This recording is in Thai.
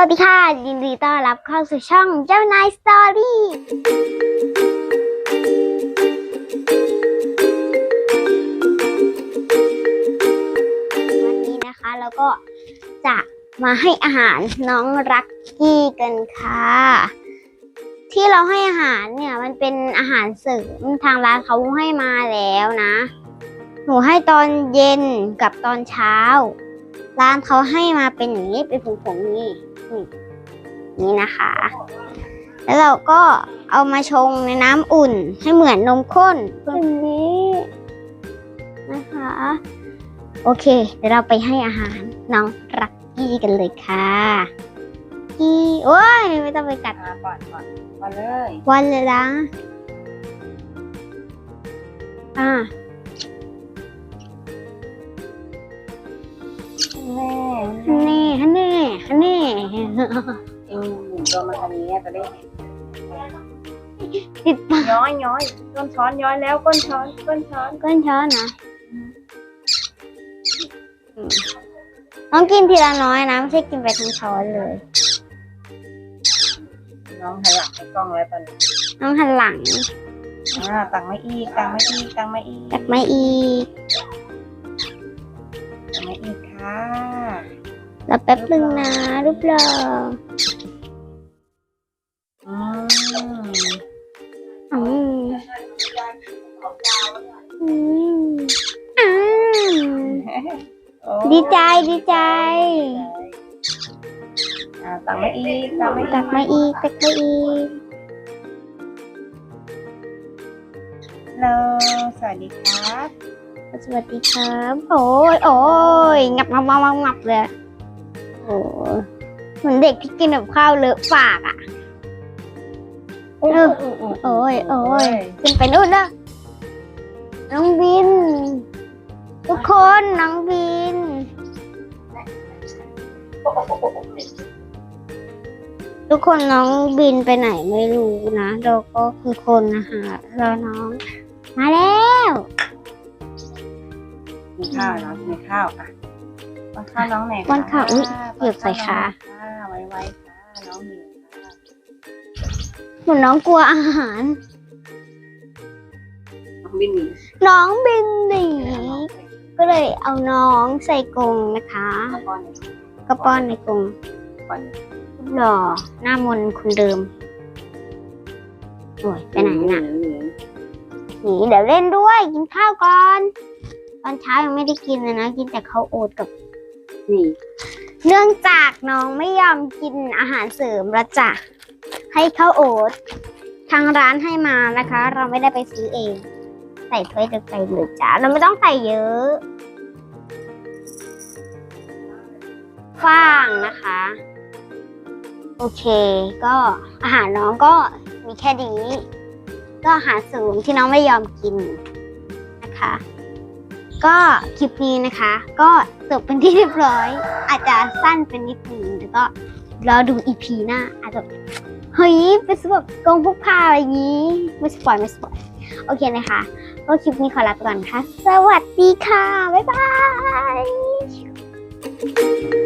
วัสดีค่ะ ยินดีต้อนรับเข้าสู่ช่องเจ้านายสตอรี่วันนี้นะคะเราก็จะมาให้อาหารน้องรักกี้กันค่ะ ที่เราให้อาหารเนี่ยมันเป็นอาหารเสริมทางร้านเขาให้มาแล้วนะ หนูให้ตอนเย็นกับตอนเช้าร้านเขาให้มาเป็นอย่างนี้เป็นผงๆนี่ นี่นี่นะคะ แล้วเราก็เอามาชงในน้ำอุ่นให้เหมือนนมข้นแบบนี้นะคะ โอเค เดี๋ยวเราไปให้อาหารน้องรักกี้กันเลยค่ะกี้โอ้ยไม่ต้องไปกัดมาก่อนก่อนก่อนเลยวันเลยนะอ่าแม่ฮั นเน่ฮันเน่ฮันเน่อืมตัวมันทำนี้จะได้ติดปากย้อยย้อยก้นช้อนย้อยแล้วก้นช้อนก้นช้อนก้นช้อนนะอืมน้องกินทีละน้อยนะไม่ใช่กินไปทั้งช้อนเลย น้องหันหลังให้กล้องแล้วตอนนี้น้องหันหลังอ่าตังไม่อีกตังไม่อีกตังไม่อีกตักมาอีกตังไม่อีกค่ะ แล้วแป๊บหนึ่งนะรูปหล่ออืมอืมอืมอืมโอ้ดีใจดีใจอ่าตังไม่อีกตักมาอีกตักมาอีกฮัลโหลสวัสดีครับ สวัสดีครับ โอ้ยโอ้ยงับงับงับงับเลย โอ้ยเหมือนเด็กที่กินแบบข้าวเลอะปากอะเออโอ้ยโอ้ยขึ้นไปนู่นนะน้องบิน ทุกคนน้องบิน ทุกคนน้องบินไปไหนไม่รู้นะเราก็คือคนนะคะรอน้อง มาแล้ว มีข้าวเนาะมีข้าวอะ ป้อนข้าวน้องไหนอยป้อนข้าวอุ๊ยป้นเหยียบใส่ขาข้าวไว้ไว้ค่ะน้องหิวค่ะเหมือนน้องกลัวอาหาร น้องบินหนีน้องบินหนีก็เลยเอาน้องใส่กรงนะคะข้าวป้อนก็ป้อนในกรงป้อนหล่อหน้ามนต์คนเดิมโอ้ยไปไหนน่ะหนีหนีเดี๋ยวเล่นด้วยกินข้าวก่อน ตอนเช้ายังไม่ได้กินเลยนะ กินแต่ข้าวโอ๊ตกับห นีเนื่องจากน้องไม่ยอมกินอาหารเสริมละจ้ะให้ข้าวโอ๊ตทางร้านให้มานะคะ เราไม่ได้ไปซื้อเอง ใส่ถ้วยเต็มๆเลยจ้ะเราไม่ต้องใส่เยอะฟ้างนะคะ โอเค ก็อาหารน้องก็มีแค่นี้ ก็อาหารเสริมที่น้องไม่ยอมกินนะคะ ก็คลิปนี้นะคะ ก็จบเป็นที่เรียบร้อย อาจจะสั้นเป็นนิดนึงแต่ก็รอดูอีพีหน้าอาจจะเฮ้ยเป็นแบบกองพกพาอะไรอย่างนี้ไม่สปอยไม่สปอยโอเคนะคะ ก็คลิปนี้ขอลาไปก่อนค่ะ สวัสดีค่ะ บ๊ายบาย